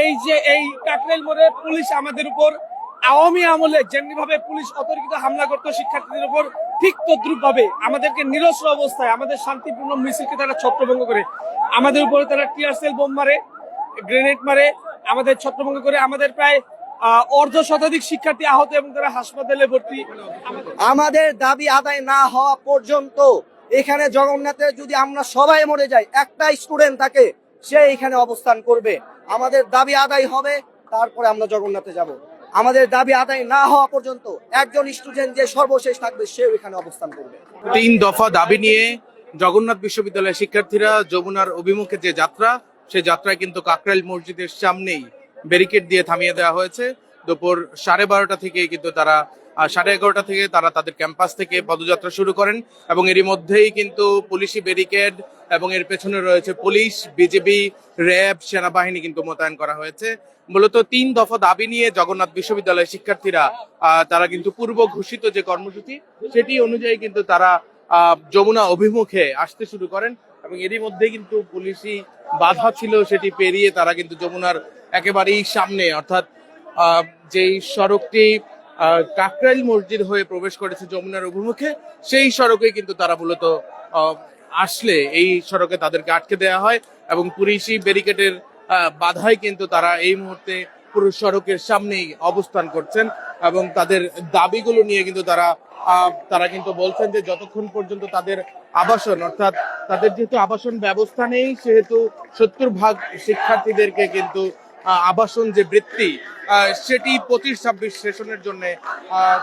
এই যে, এই কাকরাইল মোড়ে পুলিশ আমাদের উপর, আওয়ামী আমলে যেমনি ভাবে পুলিশ অতর্কিত হামলা করতো শিক্ষার্থীদের উপর, ঠিক তদ্রুপ ভাবে আমাদেরকে নিরস্ত্র অবস্থায় আমাদের শান্তিপূর্ণ মিছিলকে তারা ছত্রভঙ্গ করে। আমাদের উপরে তারা টিয়ার সেল বোম মারে, গ্রেনেড মারে, আমাদের ছত্রভঙ্গ করে আমাদের প্রায় অর্ধ শতাধিক শিক্ষার্থী আহত এবং তারা হাসপাতালে ভর্তি। আমাদের দাবি আদায় না হওয়া পর্যন্ত এখানে জগন্নাথে যদি আমরা সবাই মরে যাই, একটা স্টুডেন্ট থাকে সে এখানে অবস্থান করবে। আমাদের দাবি আদায় হবে, তারপরে আমরা জগন্নাথে যাব। আমাদের দাবি আদায় না হওয়া পর্যন্ত একজন স্টুডেন্ট যে সর্বশেষ থাকবে, সেও এখানে অবস্থান করবে। তিন দফা দাবি নিয়ে জগন্নাথ বিশ্ববিদ্যালয়ের শিক্ষার্থীরা যমুনার অভিমুখে যে যাত্রা, সে যাত্রায় কিন্তু কাকরাইল মসজিদের সামনেই ব্যারিকেড দিয়ে থামিয়ে দেওয়া হয়েছে। দুপুর সাড়ে বারোটা থেকে কিন্তু তারা সাড়ে এগারোটা থেকে তারা তাদের ক্যাম্পাস থেকে পদযাত্রা শুরু করেন এবং এরই মধ্যেই কিন্তু পুলিশি ব্যারিকেড এবং এর পেছনে রয়েছে পুলিশ বিজেপি র্যাব, সেনাবাহিনী কিন্তু মোতায়েন করা হয়েছে। মূলত তিন দফা দাবি নিয়ে জগন্নাথ বিশ্ববিদ্যালয়ের শিক্ষার্থীরা তারা কিন্তু পূর্ব ঘোষিত যে কর্মসূচি, সেটি অনুযায়ী কিন্তু তারা যমুনা অভিমুখে আসতে শুরু করেন এবং এরই মধ্যে কিন্তু পুলিশি বাধা ছিল সেটি পেরিয়ে তারা কিন্তু যমুনার একেবারেই সামনে, অর্থাৎ যেই সড়কটি কাকরাইল মসজিদ হয়ে প্রবেশ করেছে যমুনার অভিমুখে, সেই সড়কে কিন্তু তারা মূলত আসলে এই সড়কে তাদেরকে আটকে দেওয়া হয় এবং পুলিশি ব্যারিকেডের বাধায় কিন্তু তারা এই মুহূর্তে পুরো সড়কের সামনেই অবস্থান করছেন এবং তাদের দাবিগুলো নিয়ে কিন্তু তারা তারা কিন্তু বলছেন যে যতক্ষণ পর্যন্ত তাদের আবাসন, অর্থাৎ তাদের যেহেতু আবাসন ব্যবস্থা নেই, সেহেতু সত্তর ভাগ শিক্ষার্থীদেরকে কিন্তু আবাসন যে বৃত্তি সেটি পঁচিশ ছাব্বিশ সেশনের জন্য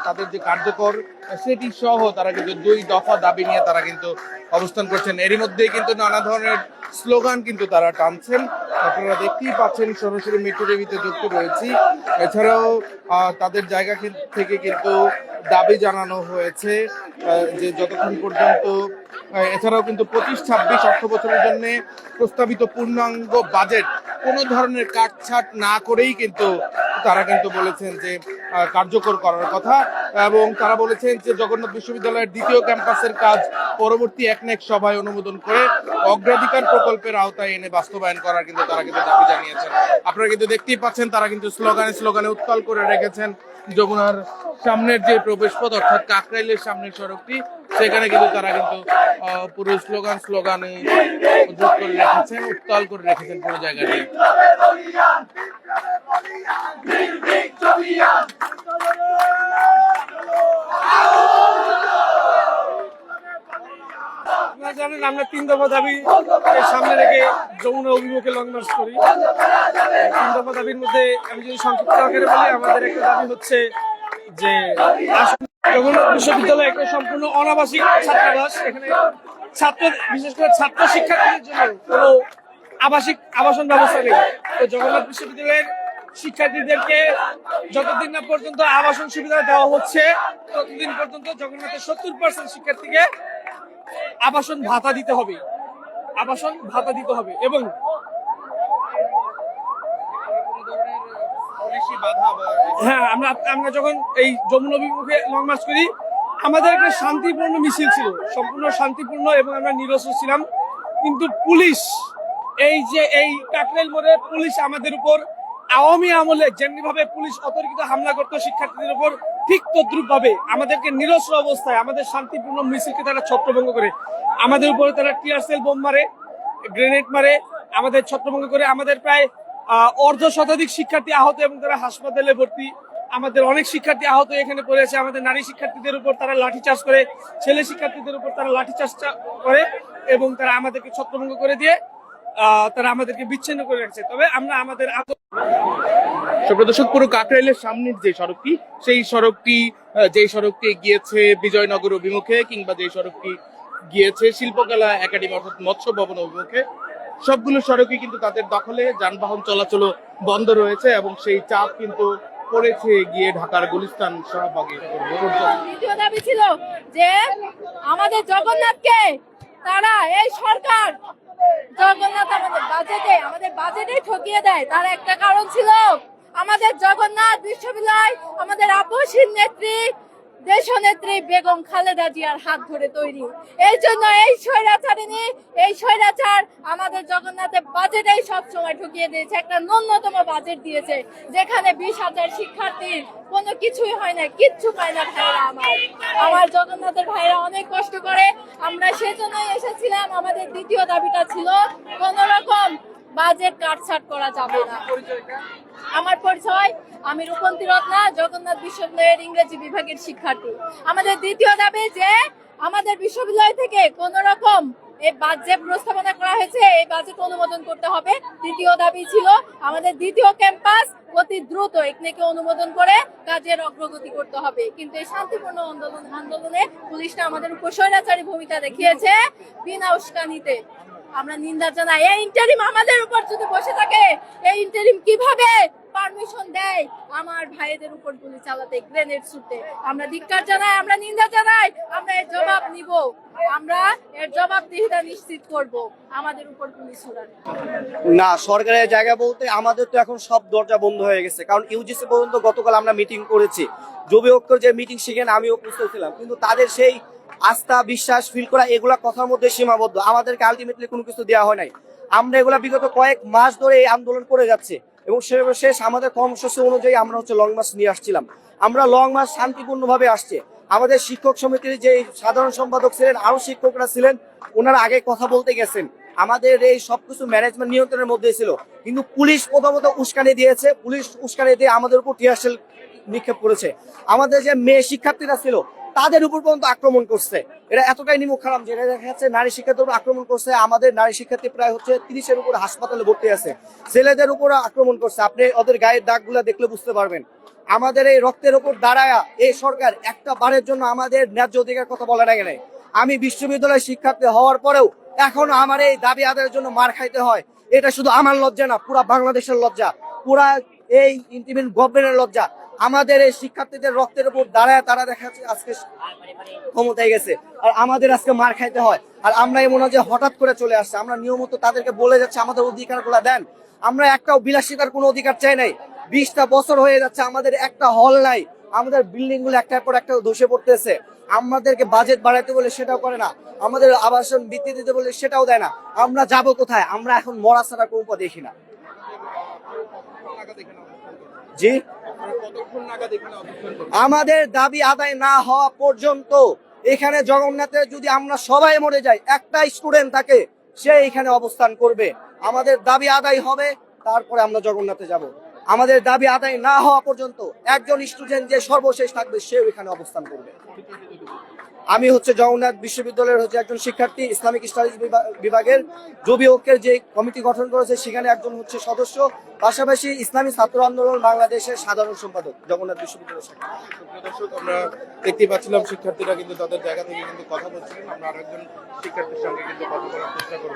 তাদের যে কার্যকর, সেটি সহ তারা কিন্তু দুই দফা দাবি নিয়ে তারা কিন্তু অবস্থান করছেন। এরই মধ্যেই কিন্তু নানা ধরনের স্লোগান কিন্তু তারা টানছেন। আপনারা দেখতেই পাচ্ছেন, সরাসরি মেট্রো টিভিতে যুক্ত রয়েছি। এছাড়াও তাদের জায়গা থেকে কিন্তু দাবি জানানো হয়েছে যে যতক্ষণ পর্যন্ত এছাড়াও কিন্তু পঁচিশ ছাব্বিশ অর্থ বছরের জন্য প্রস্তাবিত পূর্ণাঙ্গ বাজেট কোনো ধরনের কাটছাট না করেই কিন্তু তারা কিন্তু বলেছেন যে কার্যকর করার কথা এবং তারা বলেছেন যে, জগন্নাথ বিশ্ববিদ্যালয়ের দ্বিতীয় ক্যাম্পাসের কাজ পরবর্তী এক একনেক সভায় অনুমোদন করে অগ্রাধিকার প্রকল্পের আওতায় এনে বাস্তবায়ন করার কিন্তু তারা কিন্তু দাবি জানিয়েছেন। আপনারা কিন্তু দেখতেই পাচ্ছেন, তারা কিন্তু স্লোগানে স্লোগানে উত্তাল করে রেখেছেন যমুনার সামনের যে প্রবেশ পথ অর্থাৎ কাকরাইলের সামনের সড়কটি। সেখানে কিন্তু তারা কিন্তু পুরো স্লোগান, স্লোগানে করে রেখেছেন উত্তাল করে রেখেছেন পুরো জায়গাটি। জানেন, আমরা তিন দফা দাবি সামনে রেখে যমুনা অভিমুখে লং মার্চ করি। তিন দফা দাবির মধ্যে আমি যদি সংক্ষিপ্ত আকারে বলি, আমাদের একটা দাবি হচ্ছে যে জগন্নাথ বিশ্ববিদ্যালয় একটা সম্পূর্ণ অনাবাসিক ছাত্রাবাস। এখানে ছাত্র বিশেষ করে ছাত্র শিক্ষার্থীদের জন্য কোনো আবাসিক আবাসন ব্যবস্থা নেই। তো জগন্নাথ বিশ্ববিদ্যালয়ের শিক্ষার্থীদেরকে যতদিন না পর্যন্ত আবাসন সুবিধা দেওয়া হচ্ছে ততদিন পর্যন্ত জগন্নাথের সত্তর পার্সেন্ট শিক্ষার্থীকে আবাসন ভাতা দিতে হবে। আবাসন ভাতা দিতে হবে এবং হ্যাঁ আমরা আমরা যখন এই যমুনা অভিমুখে লং মার্চ করি, আমাদের একটা শান্তিপূর্ণ মিছিল ছিল। সম্পূর্ণ শান্তিপূর্ণ এবং আমরা নিরস্ত্র ছিলাম। কিন্তু পুলিশ, এই যে, এই কাকরাইল মোড়ে পুলিশ আমাদের উপর, আওয়ামী আমলে যেমনি ভাবে পুলিশ অতর্কিত হামলা করতো শিক্ষার্থীদের উপর, ঠিক তদ্রুপ ভাবে আমাদেরকে নিরস্ত্র অবস্থায় আমাদের শান্তিপূর্ণ মিছিলকে তারা ছত্রভঙ্গ করে। আমাদের উপরে তারা টিয়ার সেল বোম মারে গ্রেনেড মারে, আমাদের ছত্রভঙ্গ করে আমাদের প্রায় অর্ধ শতাধিক শিক্ষার্থী আহত এবং তারা হাসপাতালে ভর্তি। আমাদের অনেক শিক্ষার্থী আহত এখানে পড়েছে আমাদের নারী শিক্ষার্থীদের উপর তারা লাঠিচার্জ করে, ছেলে শিক্ষার্থীদের উপর তারা লাঠি লাঠিচার্জ করে এবং তারা আমাদেরকে ছত্রভঙ্গ করে দিয়ে তারা আমাদেরকে বিচ্ছিন্ন করে রাখছে। তবে আমরা আমাদের সুপ্রদর্শক পুরো কাকরাইলের সামনের যে সড়কটি, সেই সড়কটি যেই সড়কটি গিয়েছে বিজয়নগর অভিমুখে কিংবা যে সড়কটি গিয়েছে শিল্পকলা একাডেমি অর্থাৎ মৎস্য ভবন অভিমুখে সবগুলো সড়কই কিন্তু তাদের দখলে, যানবাহন চলাচল বন্ধ রয়েছে এবং সেই চাপ কিন্তু পড়েছে গিয়ে ঢাকার গুলিস্তান শাহবাগে দ্বিতীয় দাবি ছিল যে আমাদের জগন্নাথকে তারা, এই সরকার জগন্নাথ আমাদের বাজেটে আমাদের বাজেটে ঠকিয়ে দেয়। তার একটা কারণ ছিল আমাদের জগন্নাথ বিশ্ববিদ্যালয়, আমাদের আপসীন নেত্রী দেশনেত্রী বেগম খালেদা জিয়ার হাত ধরে তৈরি। এই জন্য এই স্বৈরাচারিণী, এই স্বৈরাচার আমাদের জগন্নাথের বাজেটেই সবসময় ঢুকিয়ে দিয়েছে, একটা ন্যূনতম বাজেট দিয়েছে, যেখানে বিশ হাজার শিক্ষার্থীর কোনো কিছুই হয় না, কিচ্ছু পায় না ভাইরা আমার। আমার জগন্নাথের ভাইরা অনেক কষ্ট করে, আমরা সেজন্যই এসেছিলাম, আমাদের দ্বিতীয় দাবিটা ছিল কোন বাজেট কাটছাট করা যাবে না। আমার পরিচয় আমি রূপন্তী রত্না জগন্নাথ বিশ্ববিদ্যালয়ের ইংরেজি বিভাগের শিক্ষার্থী। আমাদের দ্বিতীয় দাবি যে আমাদের বিশ্ববিদ্যালয় থেকে কোন রকম এই বাজেট প্রস্তাবনা করা হয়েছে এই বাজেট অনুমোদন করতে হবে। দ্বিতীয় দাবি ছিল আমাদের দ্বিতীয় ক্যাম্পাস অতি দ্রুত এখানে অনুমোদন করে কাজের অগ্রগতি করতে হবে। কিন্তু এই শান্তিপূর্ণ আন্দোলন আন্দোলনে পুলিশটা আমাদের উপর স্বৈরাচারী ভূমিকা দেখিয়েছে বিনা উস্কানিতে। আমরা নিন্দা জানাই। এই ইন্টারিম আমাদের উপর যদি বসে থাকে, এই ইন্টারিম কীভাবে পারমিশন দেয়? আমার ভাইদের উপর গুলি চালাতে গ্রেনেড ছুটতে। আমরা ধিক্কার জানাই, আমরা নিন্দা জানাই, আমরা এর জবাব নিব। আমরা এর জবাবদিহিতা নিশ্চিত করব। আমাদের উপর গুলি ছুড়ানো না, সরকারের জায়গা বলতে আমাদের তো এখন সব দরজা বন্ধ হয়ে গেছে। কারণ ইউজিসি পর্যন্ত গতকাল আমরা মিটিং করেছি। জবি যে মিটিং সেখানে আমি উপস্থিত ছিলাম। কিন্তু তাদের সেই আস্থা, বিশ্বাস ফিল করা, এগুলা কথার মধ্যে সীমাবদ্ধ। আমাদেরকে আলটিমেটলি কোনো কিছু দেওয়া হয় নাই। আমরা এগুলা বিগত কয়েক মাস ধরে এই আন্দোলন করে যাচ্ছে এবং সর্বশেষ আমাদের কর্মসূচি অনুযায়ী আমরা হচ্ছে লং মার্চ নিয়ে আসছিলাম। আমরা লং মার্চ শান্তিপূর্ণভাবে আসছে। আমাদের শিক্ষক সমিতির যে সাধারণ সম্পাদক ছিলেন আরও শিক্ষকরা ছিলেন, ওনারা আগে কথা বলতে গেছেন। আমাদের এই সবকিছু ম্যানেজমেন্ট নিয়ন্ত্রণের মধ্যে ছিল। কিন্তু পুলিশ প্রথমত উস্কানি দিয়েছে। পুলিশ উস্কানি দিয়ে আমাদের উপর টিয়ারশেল নিক্ষেপ করেছে। আমাদের যে মেয়ে শিক্ষার্থীরা ছিল তাদের উপর পর্যন্ত আক্রমণ করছে। এটা এতটাই নিমুখ খারাপ যেটা দেখা যাচ্ছে নারী শিক্ষার্থীর উপর আক্রমণ করছে। আমাদের নারী শিক্ষার্থী প্রায় হচ্ছে তিরিশের উপর হাসপাতালে ভর্তি আছে। ছেলেদের উপর আক্রমণ করছে। আপনি ওদের গায়ের দাগগুলা দেখলে বুঝতে পারবেন। আমাদের এই রক্তের উপর দাঁড়ায়া এই সরকার একটা বারের জন্য আমাদের ন্যায্য অধিকার কথা বলে না গেলে। আমি বিশ্ববিদ্যালয় শিক্ষার্থী হওয়ার পরেও এখনও আমার এই দাবি আদায়ের জন্য মার খাইতে হয়। এটা শুধু আমার লজ্জা না, পুরা বাংলাদেশের লজ্জা। পুরা এই ইন্টিমেন্ট গভর্নমেন্টের লজ্জা। আমাদের এই শিক্ষার্থীদের রক্তের উপর দাঁড়ায় তারা দেখা আজকে ক্ষমতায় গেছে। আর আমাদের আজকে মার খাইতে হয়। আর আমরা এমন যে হঠাৎ করে চলে আসছে। আমরা নিয়মিত তাদেরকে বলে যাচ্ছে, আমাদের অধিকার দেন। আমরা একটাও বিলাসিতার কোনো অধিকার চাই নাই। বিশটা বছর হয়ে যাচ্ছে, আমাদের একটা হল নাই। আমাদের বিল্ডিংগুলো একটার পর একটা ধসে পড়তেছে। আমাদেরকে বাজেট বাড়াইতে বলে সেটাও করে না। আমাদের আবাসন বৃত্তি দিতে বলে সেটাও দেয় না। আমরা যাব কোথায়? আমরা এখন মরা ছাড়া কোনো দেখি না। জি? আমাদের দাবি আদায় না হওয়া পর্যন্ত এখানে জগন্নাথে যদি আমরা সবাই মরে যাই, একটা স্টুডেন্ট থাকে, সে এখানে অবস্থান করবে। আমাদের দাবি আদায় হবে, তারপরে আমরা জগন্নাথে যাব। আমাদের দাবি আদায় না হওয়া পর্যন্ত একজন স্টুডেন্ট যে সর্বশেষ থাকবে, সেও এখানে অবস্থান করবে। আমি হচ্ছে জগন্নাথ বিশ্ববিদ্যালয়ের হচ্ছে একজন শিক্ষার্থী, ইসলামিক স্টাডিজ বিভাগের জবি ঐক্যের যে কমিটি গঠন করেছে, সেখানে একজন হচ্ছে সদস্য। পাশাপাশি ইসলামী ছাত্র আন্দোলন বাংলাদেশের সাধারণ সম্পাদক, জগন্নাথ বিশ্ববিদ্যালয় দর্শক, আমরা দেখতে পাচ্ছিলাম শিক্ষার্থীরা কিন্তু তাদের জায়গা থেকে কিন্তু কথা বলছিলেন আমরা আরেকজন শিক্ষার্থীর সঙ্গে কিন্তু কথা বলার চেষ্টা করব।